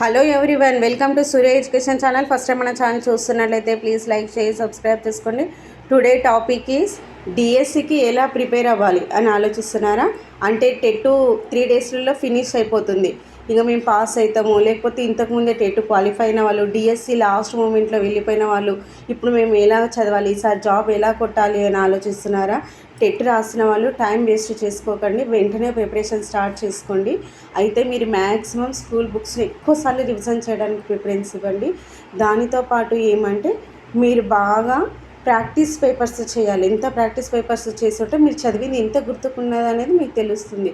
Hello one welcome to Surya education channel first time మన channel చూస్తున్నట్లయితే please like చేయి subscribe చేసుకోండి. Today topic is డిఎస్సికి ఎలా ప్రిపేర్ అవ్వాలి అని ఆలోచిస్తున్నారా? అంటే టెట్ త్రీ డేస్లలో ఫినిష్ అయిపోతుంది. ఇక మేము పాస్ అవుతాము. లేకపోతే ఇంతకుముందే టెట్ క్వాలిఫై అయిన వాళ్ళు డిఎస్సి లాస్ట్ మూమెంట్లో వెళ్ళిపోయిన వాళ్ళు ఇప్పుడు మేము ఎలా చదవాలి? ఈసారి జాబ్ ఎలా కొట్టాలి అని ఆలోచిస్తున్నారా? టెట్ రాసిన వాళ్ళు టైం వేస్ట్ చేసుకోకండి. వెంటనే ప్రిపరేషన్ స్టార్ట్ చేసుకోండి. అయితే మీరు మ్యాక్సిమం స్కూల్ బుక్స్ ఎక్కువసార్లు రివిజన్ చేయడానికి ప్రిఫరెన్స్ ఇవ్వండి. దానితో పాటు ఏమంటే మీరు బాగా ప్రాక్టీస్ పేపర్స్ చేయాలి. ఎంత ప్రాక్టీస్ పేపర్స్ చేస్తుంటే మీరు చదివింది ఎంత గుర్తుకున్నది అనేది మీకు తెలుస్తుంది.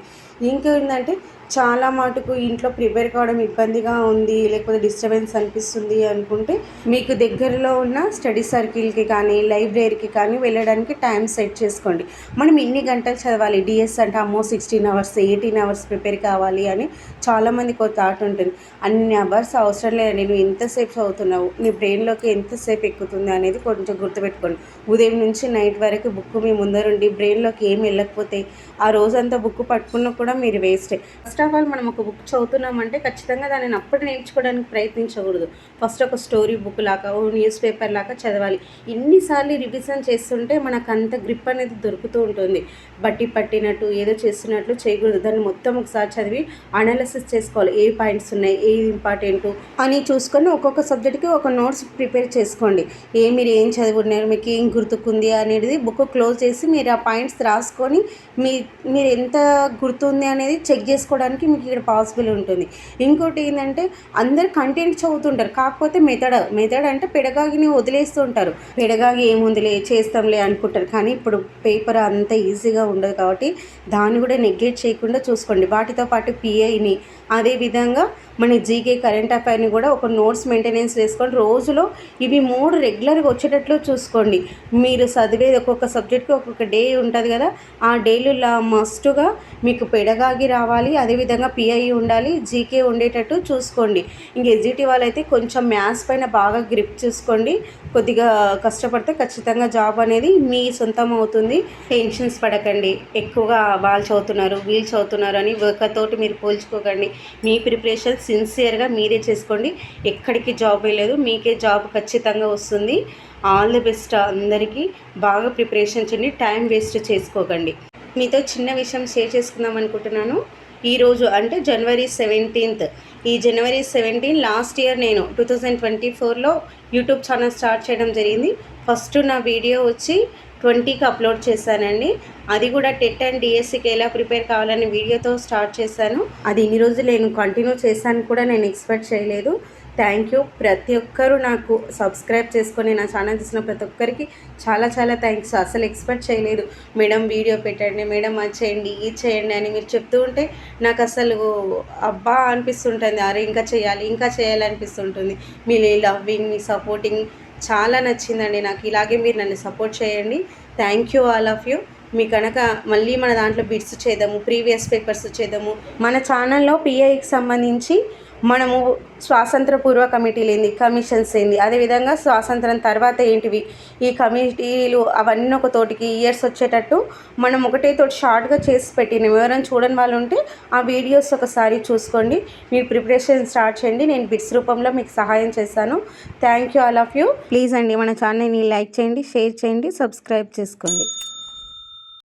ఇంకేంటంటే చాలా మటుకు ఇంట్లో ప్రిపేర్ కావడం ఇబ్బందిగా ఉంది లేకపోతే డిస్టర్బెన్స్ అనిపిస్తుంది అనుకుంటే మీకు దగ్గరలో ఉన్న స్టడీ సర్కిల్కి కానీ లైబ్రరీకి కానీ వెళ్ళడానికి టైం సెట్ చేసుకోండి. మనం ఇన్ని గంటలు చదవాలి డిఎస్ అంటే అమ్మో sixteen hours eighteen hours prepare కావాలి అని చాలామందికి ఒక థాట్ ఉంటుంది. అన్ని అవర్స్ అవసరం లేదండి నువ్వు ఎంతసేపు చదువుతున్నావు నీ బ్రెయిన్లోకి ఎంతసేపు ఎక్కుతుంది అనేది కొంచెం గుర్తుపెట్టుకోండి. ఉదయం నుంచి నైట్ వరకు బుక్ మీ ముందరుండి బ్రెయిన్లోకి ఏం వెళ్ళకపోతే ఆ రోజంతా బుక్ పట్టుకున్నా కూడా మీరు వేస్టే. ఫస్ట్ ఆఫ్ ఆల్ మనం ఒక బుక్ చదువుతున్నామంటే ఖచ్చితంగా దానిని అప్పుడు నేర్చుకోవడానికి ప్రయత్నించకూడదు. ఫస్ట్ ఒక స్టోరీ బుక్ లాగా ఓ న్యూస్ పేపర్ లాగా చదవాలి. ఎన్నిసార్లు రివిజన్ చేస్తుంటే మనకు అంత గ్రిప్ అనేది దొరుకుతూ ఉంటుంది. బట్టి పట్టినట్టు ఏదో చేస్తున్నట్లు చేయకూడదు. దాన్ని మొత్తం ఒకసారి చదివి అనాలిసిస్ చేసుకోవాలి. ఏ పాయింట్స్ ఉన్నాయి? ఏ ఇంపార్టెంట్ అని చూసుకొని ఒక్కొక్క సబ్జెక్ట్కి ఒక నోట్స్ ప్రిపేర్ చేసుకోండి. ఏ మీరు ఏం చదువున్నారు మీకు ఏం గుర్తుకుంది? అనేది బుక్ క్లోజ్ చేసి మీరు ఆ పాయింట్స్ రాసుకొని మీ మీరు ఎంత గుర్తుంది అనేది చెక్ చేసుకోవడానికి మీకు ఇక్కడ పాసిబుల్ ఉంటుంది. ఇంకోటి ఏంటంటే అందరు కంటెంట్ చదువుతుంటారు. కాకపోతే మెథడ్ మెథడ్ అంటే పెడగాగిని వదిలేస్తుంటారు పెడగాగి ఏముందిలే చేస్తాంలే అనుకుంటారు. కానీ ఇప్పుడు పేపర్ అంత ఈజీగా ఉండదు కాబట్టి దాన్ని కూడా నెగ్లెక్ట్ చేయకుండా చూసుకోండి. వాటితో పాటు పిఐని అదేవిధంగా మన జీకే కరెంట్ అఫైర్ని కూడా ఒక నోట్స్ మెయింటెనెన్స్ వేసుకొని రోజులో ఇవి మూడు రెగ్యులర్గా వచ్చేటట్లు చూసుకోండి. మీరు చదివేది ఒక్కొక్క సబ్జెక్ట్కి ఒక్కొక్క డే ఉంటుంది కదా ఆ డేలు మస్టుగా మీకు పెడగాగి రావాలి అదేవిధంగా పిఐ ఉండాలి జీకే ఉండేటట్టు చూసుకోండి. ఇంక ఎగ్జిటి వాళ్ళైతే కొంచెం మ్యాథ్స్ పైన బాగా గ్రిప్ చూసుకోండి. కొద్దిగా కష్టపడితే ఖచ్చితంగా జాబ్ అనేది మీ సొంతం అవుతుంది. టెన్షన్స్ పడకండి. ఎక్కువగా వాళ్ళు చదువుతున్నారు వీళ్ళు చదువుతున్నారు అని ఒకతోటి మీరు పోల్చుకోకండి. మీ ప్రిపరేషన్ సిన్సియర్గా మీరే చేసుకోండి. ఎక్కడికి జాబ్ లేదు మీకే జాబ్ ఖచ్చితంగా వస్తుంది. ఆల్ ది బెస్ట్ అందరికీ. బాగా ప్రిపరేషన్ చేయండి టైం వేస్ట్ చేసుకోకండి. మీతో చిన్న విషయం షేర్ చేసుకుందాం అనుకుంటున్నాను. ఈరోజు అంటే జనవరి సెవెంటీన్త్. ఈ జనవరి సెవెంటీన్ లాస్ట్ ఇయర్ నేను టూ థౌజండ్ ట్వంటీ ఫోర్లో యూట్యూబ్ ఛానల్ స్టార్ట్ చేయడం జరిగింది. ఫస్ట్ నా వీడియో వచ్చి ట్వంటీకి అప్లోడ్ చేశానండి. అది కూడా టెట్ అండ్ డిఎస్సికి ఎలా ప్రిపేర్ కావాలని వీడియోతో స్టార్ట్ చేశాను. అది ఇన్ని రోజులు నేను కంటిన్యూ చేశాను కూడా నేను ఎక్స్పెక్ట్ చేయలేదు. థ్యాంక్ యూ ప్రతి ఒక్కరూ నాకు సబ్స్క్రైబ్ చేసుకొని నా ఛానల్ చూసిన ప్రతి ఒక్కరికి చాలా చాలా థ్యాంక్స్ అసలు ఎక్స్పెక్ట్ చేయలేదు. మేడం వీడియో పెట్టండి మేడం అది చేయండి ఇది చేయండి అని మీరు చెప్తూ ఉంటే నాకు అసలు అబ్బా అనిపిస్తుంటుంది. అరే ఇంకా చేయాలి ఇంకా చేయాలనిపిస్తుంటుంది మీ లవ్వింగ్ మీ సపోర్టింగ్ చాలా నచ్చిందండి. నాకు ఇలాగే మీరు నన్ను సపోర్ట్ చేయండి. Thank you all of you మీ కనుక మళ్ళీ మన దాంట్లో బిట్స్ చేద్దాము ప్రీవియస్ పేపర్స్ చేద్దాము. మన ఛానల్లో పిఐకి సంబంధించి మనము స్వాతంత్ర పూర్వ కమిటీలు ఏంది కమిషన్స్ ఏంది అదేవిధంగా స్వాతంత్రం తర్వాత ఏంటివి ఈ కమిటీలు అవన్నీ ఒక తోటికి ఇయర్స్ వచ్చేటట్టు మనం ఒకటే తోటి షార్ట్గా చేసి పెట్టిన. ఎవరైనా చూడని వాళ్ళు ఉంటే ఆ వీడియోస్ ఒకసారి చూసుకోండి. మీరు ప్రిపరేషన్ స్టార్ట్ చేయండి. నేను బిట్స్ రూపంలో మీకు సహాయం చేస్తాను. Thank you all of you please అండి మన ఛానల్ని లైక్ చేయండి షేర్ చేయండి సబ్స్క్రైబ్ చేసుకోండి.